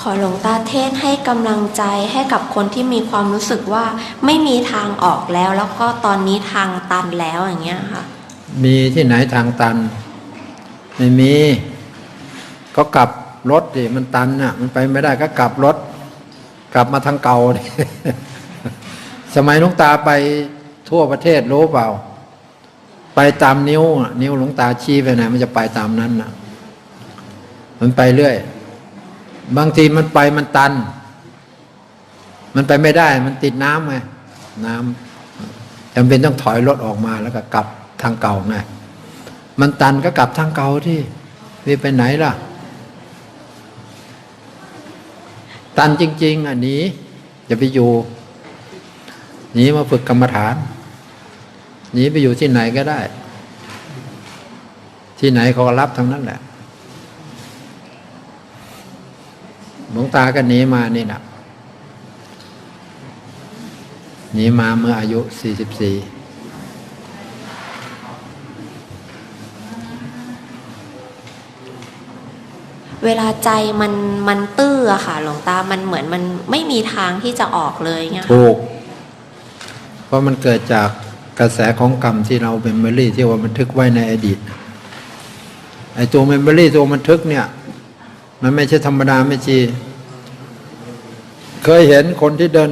ขอหลวงตาเทศให้กำลังใจให้กับคนที่มีความรู้สึกว่าไม่มีทางออกแล้ว แล้วก็ตอนนี้ทางตันแล้วอย่างเงี้ยค่ะ มีที่ไหนทางตัน ไม่มี ก็กลับรถดิมันตันน่ะ มันไปไม่ได้ก็กลับรถ กลับมาทางเก่าดิสมัยหลวงตาไปทั่วประเทศรู้เปล่า ไปตามนิ้ว นิ้วหลวงตาชี้ไปไหนมันจะไปตามนั้นน่ะ มันไปเรื่อย บางทีมันไปมันตัน มันไปไม่ได้ มันติดน้ำไงน้ำจำเป็นต้องถอยรถออกมาแล้วก็กลับทางเก่าไงมันตันก็กลับทางเก่าที่นี่ไปไหนล่ะ ตันจริง ๆอันนี้จะไปอยู่หนีมาฝึกกรรมฐานหนีไปอยู่ที่ไหนก็ได้ ที่ไหนเขาก็รับทั้งนั้นแหละ หลวงตาก็หนีมานี่นะหนีมาเมื่ออายุ44เวลาใจมันมันตื้ออะค่ะหลวงตา มันเหมือนมันไม่มีทางที่จะออกเลยเงี้ยค่ะถูก เพราะมันเกิดจากกระแสของกรรมที่เราเมมโมรี่ที่ว่าบันทึกไว้ในอดีต ไอ้ตัวเมมโมรี่ตัวบันทึกเนี่ย มันไม่ใช่ธรรมดาไม่ชีเคยเห็นคนที่เดิน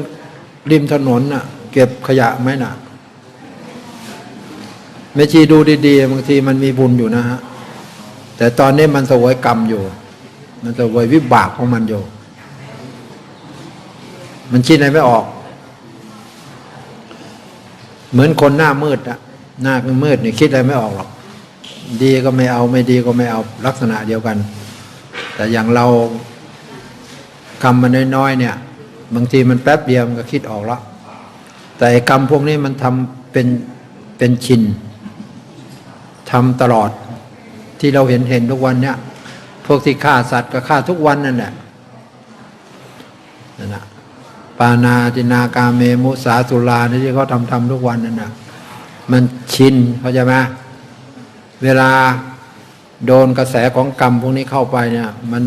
ริมถนนน่ะ เก็บขยะไหมน่ะไม่ชีดูดีๆบางทีมันมีบุญอยู่นะฮะ แต่ตอนนี้มันสวยกรรมอยู่ มันสวยวิบากของมันอยู่ มันคิดอะไรไม่ออก เหมือนคนหน้ามืดอะหน้ามืดเนี่ยคิดอะไรไม่ออกหรอก ดีก็ไม่เอาไม่ดีก็ไม่เอาลักษณะเดียวกัน แต่อย่างเรากรรมมันน้อยๆเนี่ย บางทีมันแป๊บเดียวมันก็คิดออกแล้วแต่กรรมพวกนี้มันทำเป็นเป็นชินทำตลอดที่เราเห็นเห็นทุกวันเนี่ย พวกที่ฆ่าสัตว์ก็ฆ่าทุกวันนั่นแหละนั่นนะปานาตินากาเมมุสาสุรานี่ที่เขาทำทำทุกวันนั่นนะมันชินเขาใจไหมเวลา โดนกระแสของกรรมพวกนี้เข้าไปเนี่ย มัน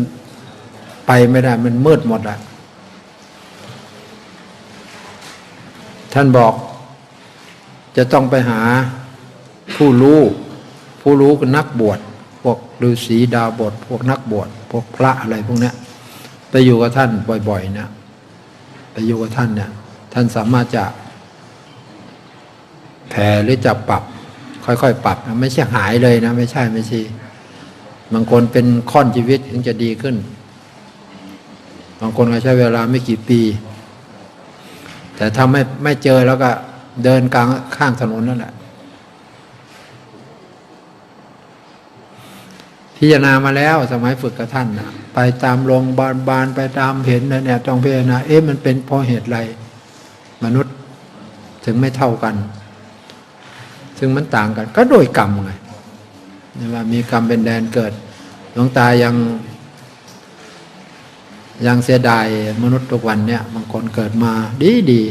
ไปไม่ได้มันมืดหมดอะท่านบอก จะต้องไปหาผู้รู้ ผู้รู้คือนักบวชพวกฤาษีดาวบท พวกนักบวชพวกพระอะไรพวกเนี้ยไปอยู่กับท่านบ่อยๆนะไปอยู่กับท่านเนี่ย ท่านสามารถจะแผ่หรือจะปรับ ค่อยๆ ปรับ ไม่ใช่หายเลยนะ ไม่ใช่ไม่ใช่ บางคนเป็นค่อนชีวิตถึงจะดีขึ้น บางคนก็ใช้เวลาไม่กี่ปี แต่ถ้าไม่ไม่เจอแล้วก็เดินกลางข้างถนนนั่นแหละ พิจารณามาแล้วสมัยฝึกกับท่านนะไปตามโรงพยาบาลบาลไปตามเห็นนะเนี่ยต้องพิจารณาเอ๊ะมันเป็นเพราะเหตุไรมนุษย์ถึงไม่เท่ากันซึ่งมันต่างกัน ก็โดยกรรมไง นี่ว่ามีกรรมเป็นแดนเกิด หลวงตายัง ยังเสียดายมนุษย์ทุกวันเนี่ยบางคนเกิดมาดีดี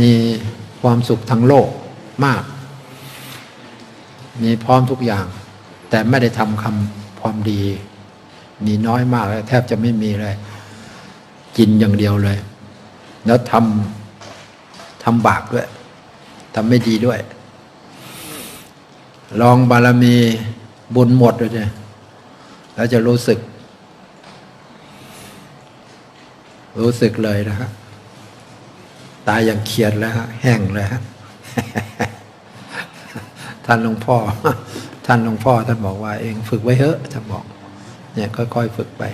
มีความสุขทางโลกมาก มีพร้อมทุกอย่าง แต่ไม่ได้ทำคำความดี มีน้อยมากเลยแทบจะไม่มีเลย กินอย่างเดียวเลย แล้วทำทำบาปด้วยทำไม่ดีด้วย ลองบารมีบุญหมดเลยเนี่ยแล้วจะรู้สึก รู้สึกเลยนะฮะตายอย่างเขียดแล้วฮะแห้งเลยฮะท่านหลวงพ่อ ท่านหลวงพ่อท่านบอกว่าเองฝึกไว้เถอะท่านบอก เนี่ยค่อยๆฝึกไป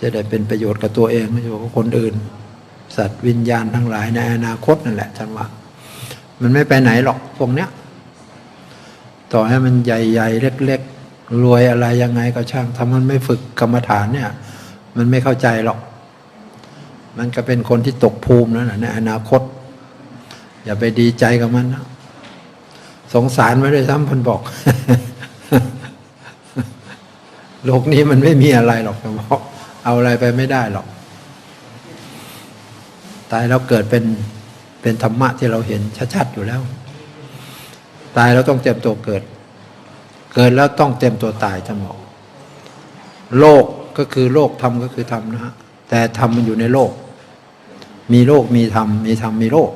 จะได้เป็นประโยชน์กับตัวเองไม่ใช่กับคนอื่น สัตว์วิญญาณทั้งหลายในอนาคตนั่นแหละท่านว่า มันไม่ไปไหนหรอกพวกเนี้ย ต่อให้มันใหญ่ ๆ เล็ก ๆ รวยอะไรยังไงก็ช่างถ้ามันไม่ฝึกกรรมฐานเนี่ย มันไม่เข้าใจหรอก มันก็เป็นคนที่ตกภูมิแล้วนะในอนาคต อย่าไปดีใจกับมันนะสงสารไว้ด้วยซ้ำพันบอก โลกนี้มันไม่มีอะไรหรอกแต่บอกเอาอะไรไปไม่ได้หรอกตายแล้วเกิดเป็นเป็นธรรมะที่เราเห็นชัดๆอยู่แล้ว ตายแล้วต้องเตรียมตัวเกิด เกิดแล้วต้องเตรียมตัวตายท่านบอกโลกก็คือโลกธรรมก็คือธรรมนะฮะแต่ธรรมมันอยู่ในโลก มีโลกมีธรรมมีธรรมมีโลก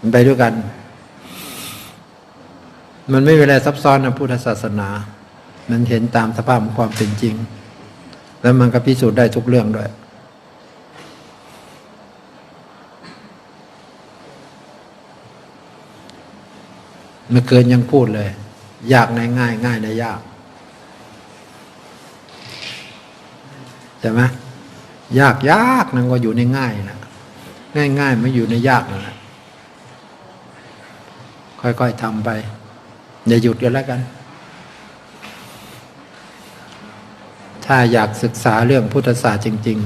มันไปด้วยกัน มันไม่มีอะไรซับซ้อนนะพุทธศาสนา มันเห็นตามสภาพของความเป็นจริง แล้วมันก็พิสูจน์ได้ทุกเรื่องด้วย เมื่อเกินยังพูดเลย ยากในง่ายง่ายในยากใช่ไหมยากยากนั่นก็อยู่ในง่ายนะง่ายง่ายไม่อยู่ในยากนั่นแหละค่อยๆทำไปอย่าหยุดกันแล้วกัน ถ้าอยากศึกษาเรื่องพุทธศาสตร์จริง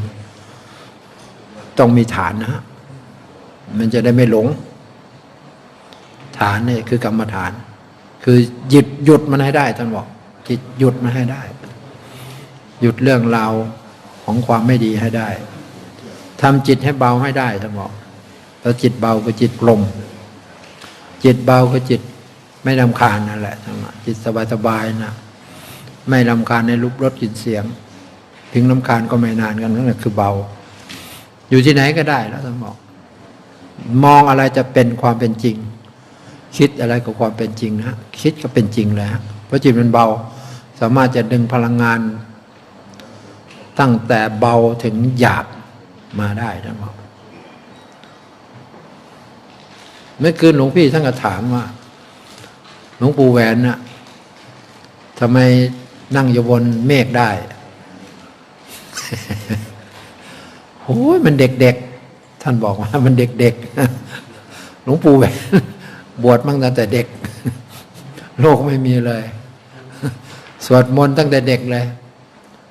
ๆ ต้องมีฐานนะฮะมันจะได้ไม่หลง ฐานเนี่ยคือกรรมฐาน คือหยุดหยุดมันให้ได้ท่านบอกจิตหยุดมันให้ได้ หยุดเรื่องราวของความไม่ดีให้ได้ทำจิตให้เบาให้ได้ท่านบอกแล้วจิตเบาก็จิตปลงจิตเบาก็จิตไม่ลำคาญนั่นแหละท่านบอกจิตสบายสบายๆนะไม่ลำคาญในรูปรสกลิ่นเสียง ถึงลำคาญก็ไม่นานกันนั่นแหละคือเบา อยู่ที่ไหนก็ได้แล้วท่านบอกมองอะไรจะเป็นความเป็นจริง คิดอะไรกับความเป็นจริงนะฮะคิดก็เป็นจริงเลยฮะเพราะจิตมันเบา สามารถจะดึงพลังงาน ตั้งแต่เบาถึงหยาบมาได้นะบอกเมื่อคืนหลวงพี่ท่านก็ถามว่าหลวงปู่แหวนน่ะทำไมนั่งอยู่บนเมฆได้โอ้ยมันเด็กๆ ท่านบอกว่า มันเด็กๆ หลวงปู่แหวน บวชมั่งตั้งแต่เด็ก โลกไม่มีเลย สวดมนต์ตั้งแต่เด็กเลย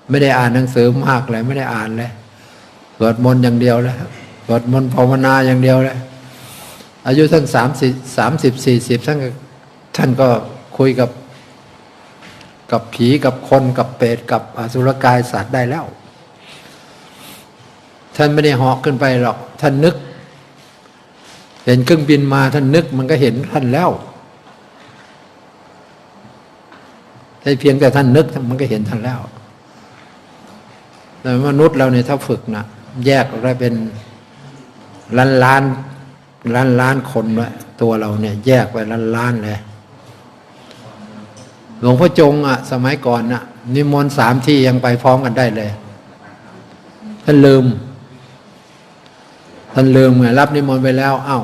ไม่ได้อ่านหนังสือมากเลยไม่ได้อ่านเลย สวดมนต์อย่างเดียวเลยสวดมนต์ภาวนาอย่างเดียวเลย อายุท่านสามสิบสามสิบสี่สิบท่านก็ท่านก็คุยกับกับผีกับคนกับเปรตกับอสุรกายสัตว์ได้แล้ว ท่านไม่ได้หาะขึ้นไปหรอก ท่านนึก เห็นเครื่องบินมาท่านนึกมันก็เห็นท่านแล้วแต่เพียงแต่ท่านนึกมันก็เห็นท่านแล้ว แต่มนุษย์เราเนี่ยถ้าฝึกนะแยกออกได้เป็นล้านล้านล้านล้านคนด้วยตัวเราเนี่ย แยกไปล้านล้านเลยหลวงพ่อจงอะ สมัยก่อนน่ะ นิมนต์สามที่ยังไปพร้อมกันได้เลย ท่านลืม ท่านลืมไงรับนิมนต์ไปแล้วเอ้า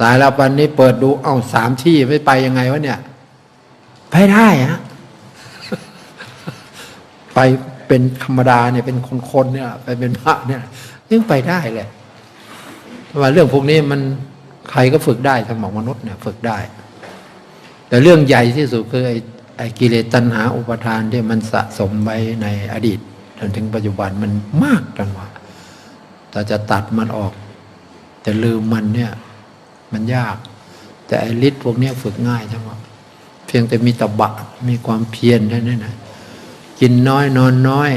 ตายแล้ววันนี้เปิดดูเอ้าสามที่ไม่ไปยังไงวะเนี่ย ไปได้ฮะไปเป็นธรรมดาเนี่ยเป็นคนๆเนี่ย ไปเป็นพระเนี่ยยังไปได้เลยเพราะว่าเรื่องพวกนี้มันใครก็ฝึกได้สมองมนุษย์เนี่ย ฝึกได้ แต่เรื่องใหญ่ที่สุดคือไอ้ไอ้กิเลสตัณหาอุปทานที่มันสะสมไว้ในอดีตจนถึงปัจจุบันมันมากจังวะแต่จะตัดมันออกจะลืมมันเนี่ย มันยาก แต่ไอ้ฤทธิ์พวกนี้ฝึกง่ายจังวะเพียงแต่มีตบะมีความเพียรแค่านั้นนะกินน้อยนอนน้อย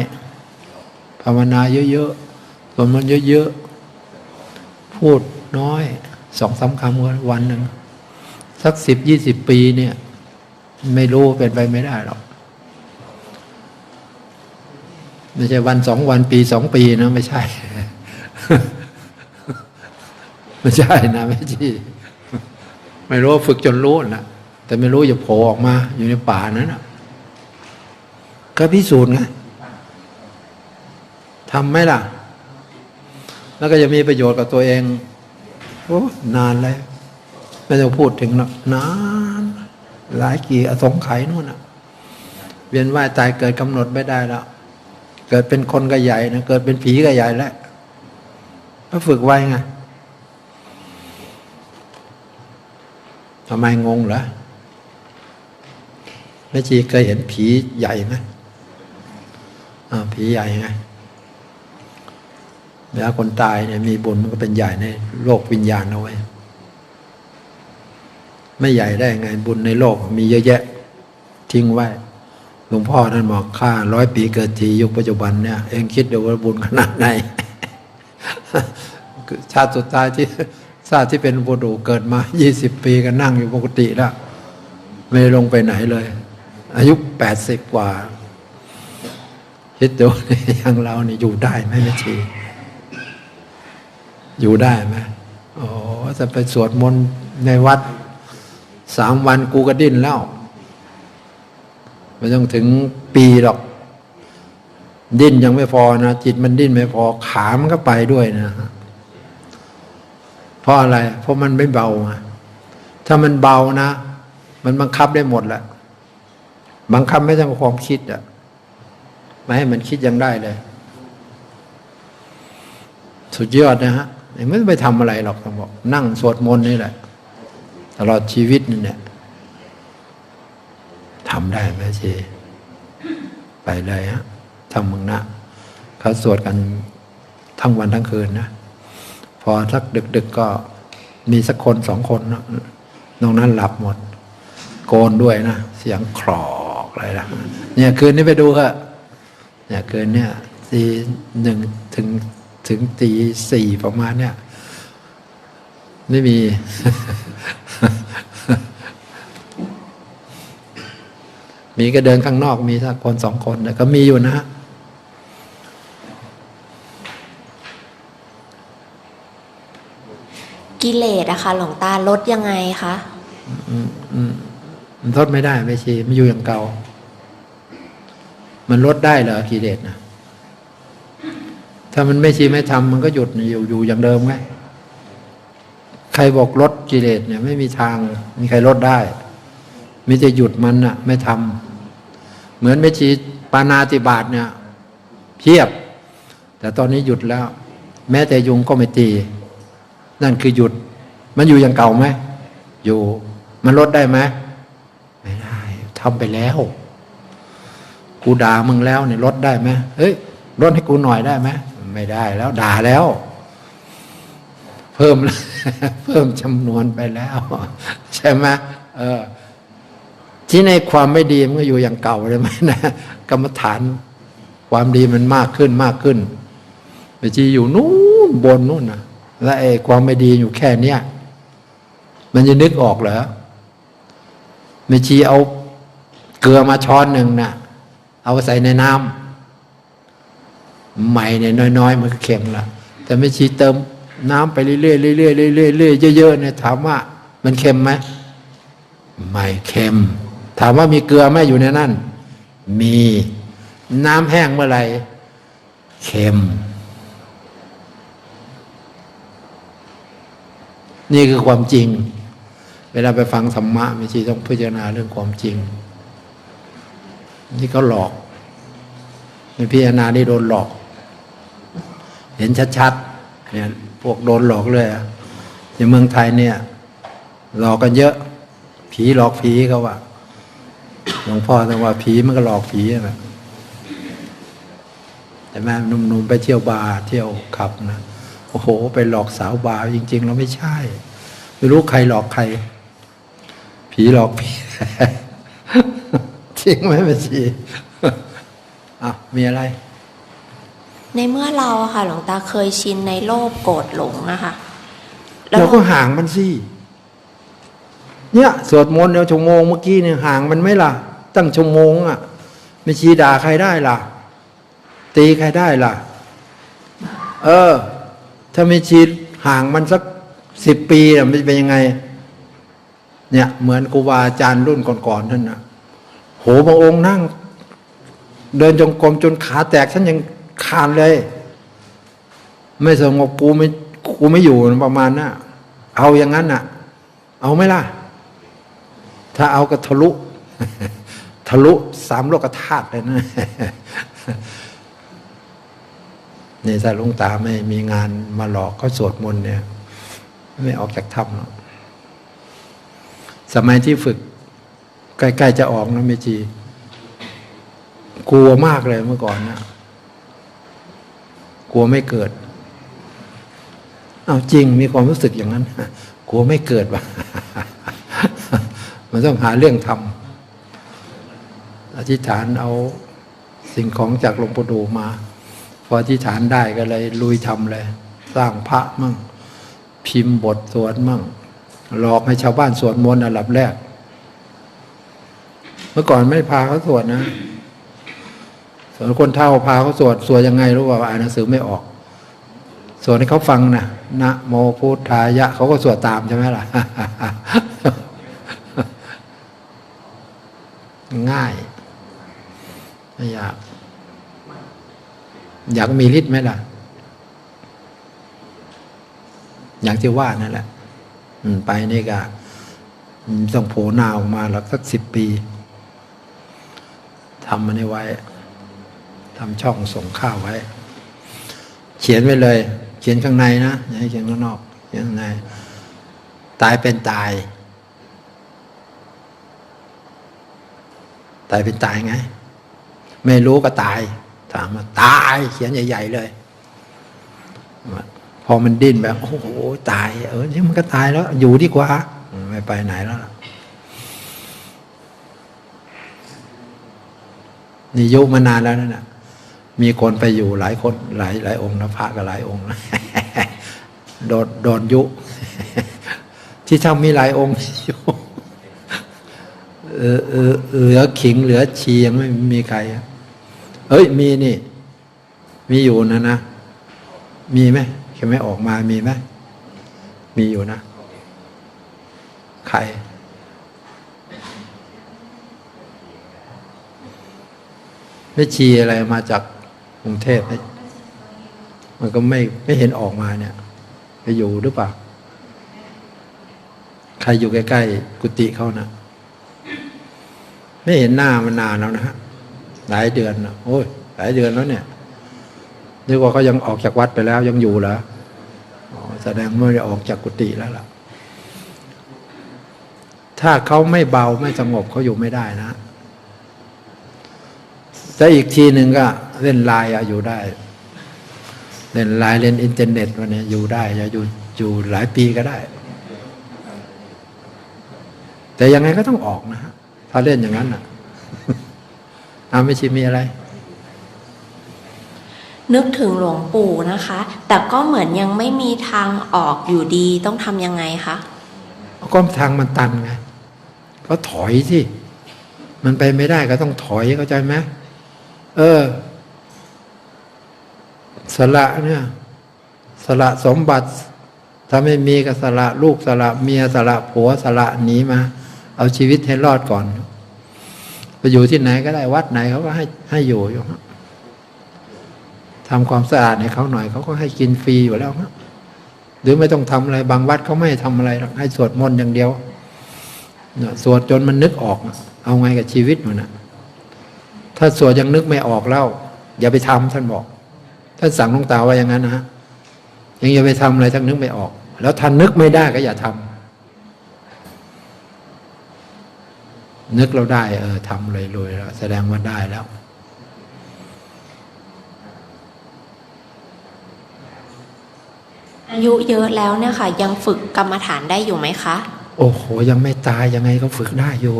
ภาวนาเยอะๆสวดมนต์เยอะๆ พูดน้อยสองสามคำวันหนึ่งสักสิบยี่สิบปีเนี่ย ไม่รู้เป็นไปไม่ได้หรอกไม่ใช่วันสองวันปีสองปีนะไม่ใช่ ไม่ใช่นะไม่ใช่ไม่รู้ฝึกจนรู้นะแต่ไม่รู้จะโผล่ออกมา อยู่ในป่านั้นนะก็พิสูจน์ไงทำไหมล่ะ แล้วก็จะมีประโยชน์กับตัวเองโอ้นานเลยไม่ต้องพูดถึงหรอกนาน หลายกี่อสงไขยนู่นนะเวียนว่ายตายเกิดกำหนดไม่ได้แล้วเกิดเป็นคนก็ใหญ่นะเกิดเป็นผีก็ใหญ่แล้วก็ฝึกไว้ไง ทำไมงงเหรอแม่ชีเคยเห็นผีใหญ่ไหมอ่าผีใหญ่ไงเวลาคนตายเนี่ยมีบุญมันก็เป็นใหญ่ในโลกวิญญาณเอาไว้ ไม่ใหญ่ได้ไงบุญในโลกมีเยอะแยะ ทิ้งไว้หลวงพ่อท่านบอกค่าร้อยปีเกิดทียุคปัจจุบันเนี่ย เองคิดดูว่าบุญขนาดไหนชาติสุดท้ายที่ ชาติที่เป็นบุรุษเกิดมายี่สิบปีก็นั่งอยู่ปกติแล้วไม่ลงไปไหนเลย อายุแปดสิบกว่าคิดดูอย่างเราเนี่ยอยู่ได้ไหมแม่ชี อยู่ได้ไหมโอ้จะไปสวดมนต์ในวัดสามวันกูก็ดิ้นแล้วไม่ต้องถึงปีหรอก ดิ้นยังไม่พอนะ จิตมันดิ้นไม่พอขามันก็ไปด้วยนะ เพราะอะไร เพราะมันไม่เบาถ้ามันเบานะ มันบังคับได้หมดแหละบังคับไม่ต้องความคิดอะไม่ให้มันคิดยังได้เลย สุดยอดนะฮะไม่ต้องไปทำอะไรหรอกต้องบอก นั่งสวดมนต์นี่แหละตลอดชีวิตนี่เนี่ยทำได้ไหมชีไปเลยฮะทำมึงนะเขาสวดกันทั้งวันทั้งคืนนะ พอสักดึกๆกก็มีสักคนสองคนนอกนั้นหลับหมด โกนด้วยนะ เสียงคลอกอะไรนะเนี่ยคืนนี้ไปดูค่ะเนี่ยคืนเนี่ยตีหนึ่งถึงถึงตีสี่ประมาณเนี่ย ไม่มีมีก็เดินข้างนอกมีสักคนสองคนแต่ก็มีอยู่นะฮะ กิเลสอะค่ะหลวงตาลดยังไงคะมันลดไม่ได้ไม่ชีมันอยู่อย่างเก่า มันลดได้เหรอกิเลสนะถ้ามันไม่ชีไม่ทำมันก็หยุดอยู่อยู่อย่างเดิมไงใครบอกลดกิเลสเนี่ย ไม่มีทาง มีใครลดได้มีแต่หยุดมันน่ะไม่ทำเหมือนไม่ชีปานาติบาตเนี่ยเพียบ แต่ตอนนี้หยุดแล้ว แม้แต่ยุงก็ไม่ตี นั่นคือหยุด มันอยู่อย่างเก่าไหมอยู่ มันลดได้ไหมไม่ได้ทำไปแล้วกูด่ามึงแล้วเนี่ยลดได้ไหมเฮ้ยลดให้กูหน่อยได้ไหมไม่ได้แล้วด่าแล้ว เพิ่มเพิ่มจำนวนไปแล้ว ใช่ไหมเออที่ในความไม่ดีมันก็อยู่อย่างเก่าเลยไหมนะกรรมฐานความดีมันมากขึ้นมากขึ้นไปจีอยู่นู้นบนนู้นนะ และไอ้ความไม่ดีอยู่แค่เนี้ยมันจะนึกออกเหรอไม่ชีเอาเกลือมาช้อนหนึ่งนะ่ะ เอาใส่ในน้ำใหม่เนี่ยน้อยๆ มันก็เค็มละแต่ไม่ชีเติมน้ำไปเรื่อยๆเรื่อยๆเรื่อยๆเรื่อยๆเยอะๆเนี่ยถามว่า มันเค็มไหมไม่เค็ม ถามว่ามีเกลือไหมอยู่ในนั้นมีน้ำแห้งเมื่อไหร่เค็ม นี่คือความจริง เวลาไปฟังธรรมะไม่ช่ต้องพิจารณาเรื่องความจริง นี่เขาหลอกไม่พิจารณาได้โดนหลอก เห็นชัดๆเนี่ยพวกโดนหลอกเลยอะในเมืองไทยเนี่ย หลอกกันเยอะ ผีหลอกผีเขาว่าหลวงพ่อแต่ว่าผีมันก็หลอกผีนะแต่แม่หนุ่มๆไปเที่ยวบาร์เที่ยวขับนะ โอ้โห ไปหลอกสาวบาร์จริง ๆ เราไม่ใช่ ไม่รู้ใครหลอกใคร ผีหลอกผีจริงไหมแม่ชีอะมีอะไร ในเมื่อเราอะค่ะหลวงตาเคยชินในโลภโกรธหลงอะค่ะแล้วเราก็ห่างมันสิเนี่ยสวดมนต์เดี๋ยวชั่วโมงเมื่อกี้เนี่ยห่างมันไหมล่ะ ตั้งชั่วโมงอะไม่ชี้ด่าใครได้ล่ะ ตีใครได้ล่ะ เออ ถ้าไม่ชี้ห่างมันสักสิบปีมันจะเป็นยังไง เนี่ย เหมือนครูบาอาจารย์รุ่นก่อนๆท่านนะโหบางองค์นั่ง เดินจงกรมจนขาแตกฉันยังคานเลย ไม่สงบกูไม่กูไม่อยู่ประมาณน่ะ เอาอย่างนั้นน่ะ เอาไหมล่ะ ถ้าเอาก็ทะลุ ทะลุสามโลกธาตุเลยนะ นี่ถ้าลุงตาไม่มีงานมาหลอกเขาสวดมนต์เนี่ย ไม่ออกจากถ้ำหรอกสมัยที่ฝึก ใกล้ๆจะออกนะเมจีกลัวมากเลยเมื่อก่อนนะกลัวไม่เกิดเอาจริงมีความรู้สึกอย่างนั้นกลัวไม่เกิดว่ะมันต้องหาเรื่องทำอธิษฐานเอาสิ่งของจากหลวงปู่ดูมา ออธิษฐานได้ก็เลยลุยทำเลย สร้างพระมั่ง พิมพ์บทสวดมั่ง หลอกให้ชาวบ้านสวดมนต์อันดับแรก เมื่อก่อนไม่พาเขาสวดนะส่วนคนเท่าพาเขาสวดสวดยังไงรู้ว่าอ่านหนังสือไม่ออกสวดให้เขาฟังนะนะโมพุทธายะเขาก็สวดตามใช่ไหมล่ะ ง่ายไม่อยาก อยากมีฤทธิ์ไหมล่ะ อย่างที่ว่านั่นแหละไปนี่ก็ต้องโผล่หน้าออกมาแล้วสักสิบปีทำมันไว้ทำช่องส่งข้าวไว้ เขียนไว้เลย เขียนข้างในนะอย่าให้เขียนข้างนอกเขียนข้างใน ตายเป็นตาย ตายเป็นตายไง ไม่รู้ก็ตาย ถามว่าตายเขียนใหญ่ ๆ เลย พอมันดิ้นแบบโอ้โหตาย เออนี่มันก็ตายแล้ว อยู่ดีกว่า ไม่ไปไหนแล้วนี่ยุมานานแล้วนั่นนะมีคนไปอยู่หลายคนหลายหลายองค์นะพระก็หลายองค์นะโดนโดนยุ ที่ทำมีหลายองค์อยู่เออเออเหลือขิงเหลือเชียงไม่มีใครอะ เอ้ยมีนี่ มีอยู่นะนะ มีไหมแค่ไม่ออกมามีไหมมีอยู่นะ ใคร ไม่ชีอะไรมาจากกรุงเทพมันก็ไม่ไม่เห็นออกมาเนี่ย ไปอยู่หรือเปล่า ใครอยู่ใกล้ ๆ กุฏิเขานะ ไม่เห็นหน้ามันนานแล้วนะฮะ หลายเดือนนะโอ้ยหลายเดือนแล้วเนี่ยนึกว่าเขายังออกจากวัดไปแล้วยังอยู่เหรอแสดงว่าจะออกจากกุฏิแล้วล่ะ ถ้าเขาไม่เบาไม่สงบเขาอยู่ไม่ได้นะแต่อีกทีหนึ่งก็เล่นไลน์อยู่ได้ เล่นไลน์เล่นอินเทอร์เน็ตวันนี้อยู่ได้จะอยู่อยู่หลายปีก็ได้ แต่ยังไงก็ต้องออกนะฮะถ้าเล่นอย่างนั้นอะ เอาไม่ชิมีอะไร นึกถึงหลวงปู่นะคะ แต่ก็เหมือนยังไม่มีทางออกอยู่ดีต้องทำยังไงคะก็ทางมันตันไงก็ถอยที่มันไปไม่ได้ก็ต้องถอยเข้าใจไหมเออ สละเนี่ย สละสมบัติ ถ้าไม่มีก็สละลูกสละเมียสละผัวสละหนีมา เอาชีวิตให้รอดก่อน ไปอยู่ที่ไหนก็ได้วัดไหนเขาก็ให้ให้อยู่อยู่ฮะทำความสะอาดให้เขาหน่อยเขาก็ให้กินฟรีอยู่แล้วฮะหรือไม่ต้องทำอะไรบางวัดเขาไม่ให้ทำอะไรหรอกให้สวดมนต์อย่างเดียวเสวดจนมันนึกออก เอาไงกับชีวิตมันนะถ้าสวดยังนึกไม่ออกแล้วอย่าไปทำท่านบอกท่านสั่งหลวงตาว่าอย่างนั้นนะฮะยังอย่าไปทำอะไรทั้งนึกไม่ออก แล้วท่านนึกไม่ได้ก็อย่าทำ นึกเราได้ เออทำเลยรวยแล้วแสดงว่าได้แล้ว อายุเยอะแล้วเนี่ยค่ะ ยังฝึกกรรมฐานได้อยู่ไหมคะ โอ้โห ยังไม่ตายยังไงก็ฝึกได้อยู่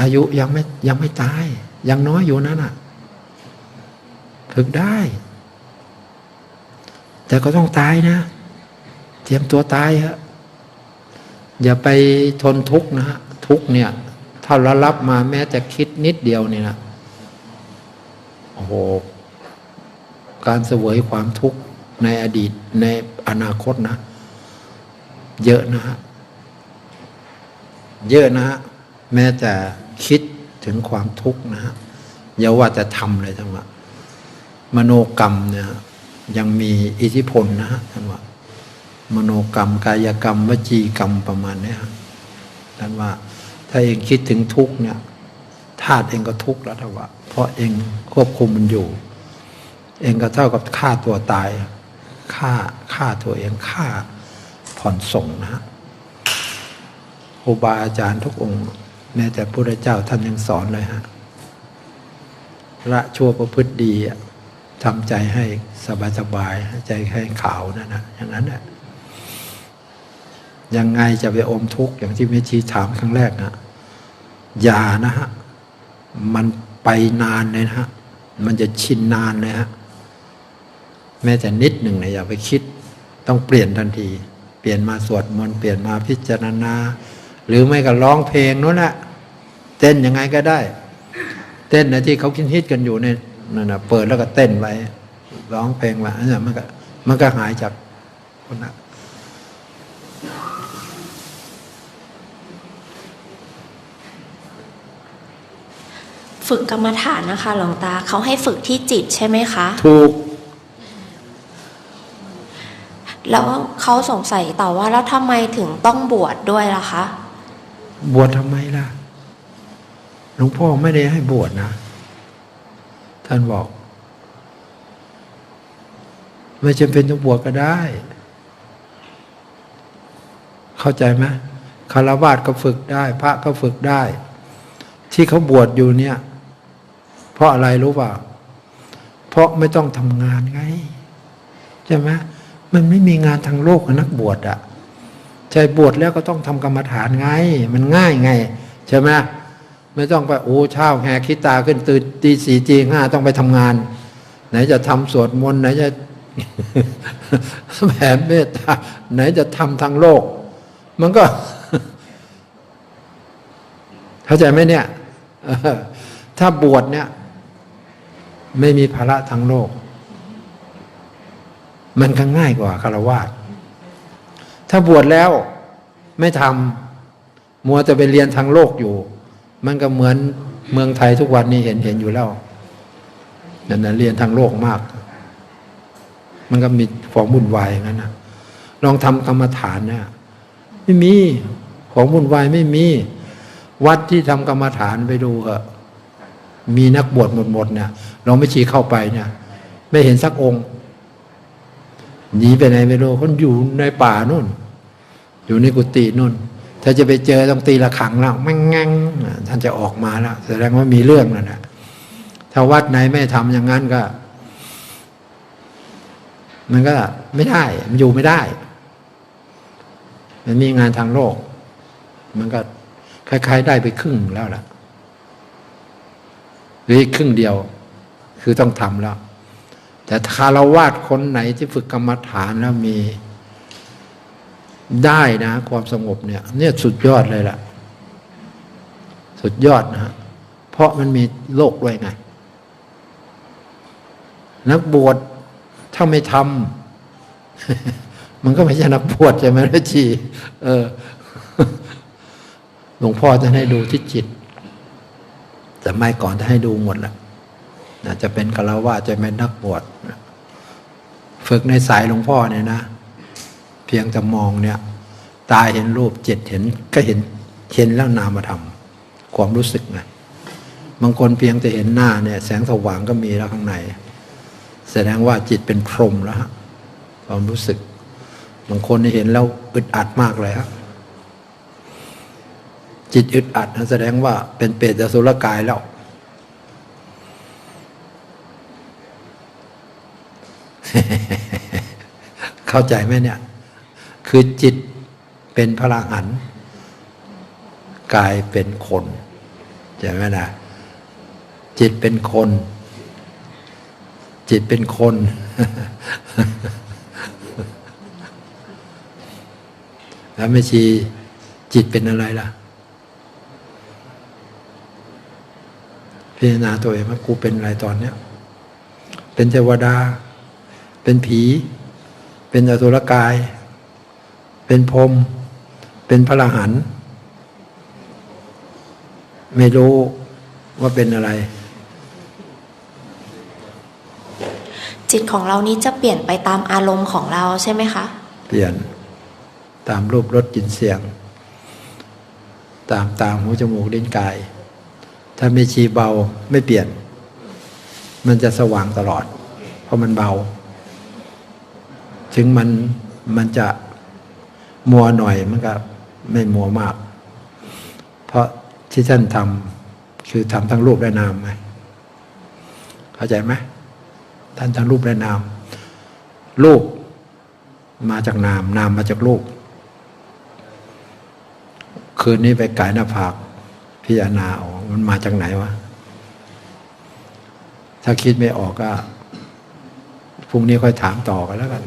อายุยังไม่ยังไม่ตาย ยังน้อยอยู่นั่นน่ะ ฝึกได้ แต่ก็ต้องตายนะเต รียมตัวตายฮะอย่าไปทนทุกข์นะฮะทุกข์เนี่ย ถ้ารารับมาแม้แต่คิดนิดเดียวเนี่ยนะโอ้โหการเสวยความทุกข์ในอดีตในอนาคตนะ เยอะนะฮะเยอะนะฮะแม้แต่คิดถึงความทุกข์นะฮะอย่าว่าจะทำเลยทั้งว่ามโนกรรมเนี่ยยังมีอิทธิพลนะฮะท่านว่า มโนกรรม กายกรรม วจีกรรมประมาณนี้ยฮะท่านว่า ถ้าเองคิดถึงทุกเนี่ยธาตุเองก็ทุกข์แล้วทว่าเพราะเองควบคุมมันอยู่ เองก็เท่ากับฆ่าตัวตายฆ่าฆ่าตัวเองฆ่าผ่อนส่งนะฮะครูบาอาจารย์ทุกองค์แม้แต่พระเจ้าท่านยังสอนเลยฮะละชั่วประพฤติดีทำใจให้สบายสบายๆใจให้ขาวนั่นนะอย่างนั้นแหละ ยังไงจะไปอมทุกข์อย่างที่เมชีถามครั้งแรกนะอย่านะฮะ มันไปนานเลยนะฮะ มันจะชินนานเลยฮะ แม้แต่นิดหนึ่งเนี่ยอย่าไปคิด ต้องเปลี่ยนทันที เปลี่ยนมาสวดมนต์เปลี่ยนมาพิจารณา หรือไม่ก็ร้องเพลงนู้นนะเต้นยังไงก็ได้ เต้นนะที่เขาคิดฮิตกันอยู่ในนั่นนะเปิดแล้วก็เต้นไว้ร้องเพลงไว้อันนั้นมันก็มันก็หายจากคนนั้น ฝึกกรรมฐานนะคะ หลวงตาเขาให้ฝึกที่จิตใช่ไหมคะ ถูก แล้วเขาสงสัยต่อว่าแล้วทำไมถึงต้องบวชดด้วยล่ะคะ บวชทำไมล่ะหลวงพ่อไม่ได้ให้บวชนะ ท่านบอก ไม่จำเป็นต้องบวชก็ได้ เข้าใจไหมคารวาสก็ฝึกได้ พระก็ฝึกได้ ที่เขาบวชอยู่เนี่ยเพ ราะอะไรรู้เปล่า เพราะไม่ต้องทำงานไง ใช่ไหมมันไม่มีงานทางโลกกับนักบวชอะใจบวชแล้วก็ต้องทำกรรมฐานไง มันง่ายไง ใช่ไหมไม่ต้องไปโอ้เช้าแหกคิดตาขึ้นตื่นตีสี่ตีห้าต้องไปทำงาน ไหนจะทำสวดมนต์ไหนจะแผ่เมตตาไหนจะทำทางโลก มันก็เข้าใจไหมเนี่ยถ้าบวชเนี่ย ไม่มีภาระทางโลก มันก็ง่ายกว่าคารวะถ้าบวชแล้วไม่ทำมัวจะไปเรียนทางโลกอยู่ มันก็เหมือนเมืองไทยทุกวันนี้เห็นเห็นอยู่แล้วนั่นนะเรียนทางโลกมาก มันก็มีของวุ่นวายอย่างนั้นนะลองทำกรรมฐานเนี่ยไม่มีของวุ่นวายไม่มี วัดที่ทำกรรมฐานไปดูเถอะ มีนักบวชหมดๆเนี่ยเราไม่ชี้เข้าไปเนี่ย ไม่เห็นสักองค์หนีไปไหนไม่รู้คนอยู่ในป่านู่น อยู่ในกุฏินู่น ถ้าจะไปเจอต้องตีละขังแล้วแม่งแง่งท่านจะออกมาแล้วแสดงว่ามีเรื่องแล้วนะถ้าวัดไหนไม่ทำอย่างนั้นก็ มันก็ไม่ได้ มันอยู่ไม่ได้ มันมีงานทางโลก มันก็คล้ายๆได้ไปครึ่งแล้วล่ะ รืออีกครึ่งเดียว คือต้องทำแล้ว แต่คารวาสคนไหนที่ฝึกกรรมฐานแล้วมีได้นะ ความสงบเนี่ย เนี่ยสุดยอดเลยล่ะ สุดยอดนะฮะเพราะมันมีโลกด้วยไง นักบวชถ้าไม่ทำมันก็ไม่ใช่นักบวชใช่ไหมล่ะชีเออหลวงพ่อจะให้ดูที่จิต แต่ไม่ก่อนจะให้ดูหมดแหละจะเป็นคารวะจะเป็นนักบวชฝึกในสายหลวงพ่อเนี่ยนะ เพียงจะมองเนี่ย ตาเห็นรูปจิตเห็นก็เห็นเห็นแล้วนามธรรมความรู้สึกไงบางคนเพียงแต่เห็นหน้าเนี่ย แสงสว่างก็มีแล้วข้างใน แสดงว่าจิตเป็นพรหมแล้วฮะความรู้สึก บางคนเห็นแล้วอึดอัดมากเลยฮะ จิตอึดอัดนะแสดงว่าเป็นเปรตอสุรกายแล้ว เข้าใจไหมเนี่ย คือจิตเป็นพลังหันกายเป็นคนใช่ไหมนะจิตเป็นคน จิตเป็นคน แล้วไม่ชีจิตเป็นอะไรล่ะ พิจารณาตัวเองว่ากูเป็นอะไรตอนเนี้ย เป็นเทวดา เป็นผี เป็นอสุรกาย เป็นพรหมเป็นพระอรหันต์ไม่รู้ว่าเป็นอะไร จิตของเรานี้จะเปลี่ยนไปตามอารมณ์ของเราใช่ไหมคะ เปลี่ยนตามรูปรสกลิ่นเสียง ตามตามหูจมูกลิ้นกาย ถ้าไม่ชีเบาไม่เปลี่ยน มันจะสว่างตลอด เพราะมันเบา ถึงมันมันจะมัวหน่อยมันก็ไม่มัวมาก เพราะที่ท่านทำคือทำทั้งรูปและนามไงเข้าใจไหมท่านทั้งรูปและนาม รูปมาจากนาม นามมาจากรูปคืนนี้ไปกายหน้าผากพิจารณาออก มันมาจากไหนวะ ถ้าคิดไม่ออกก็พรุ่งนี้ค่อยถามต่อกันแล้วกัน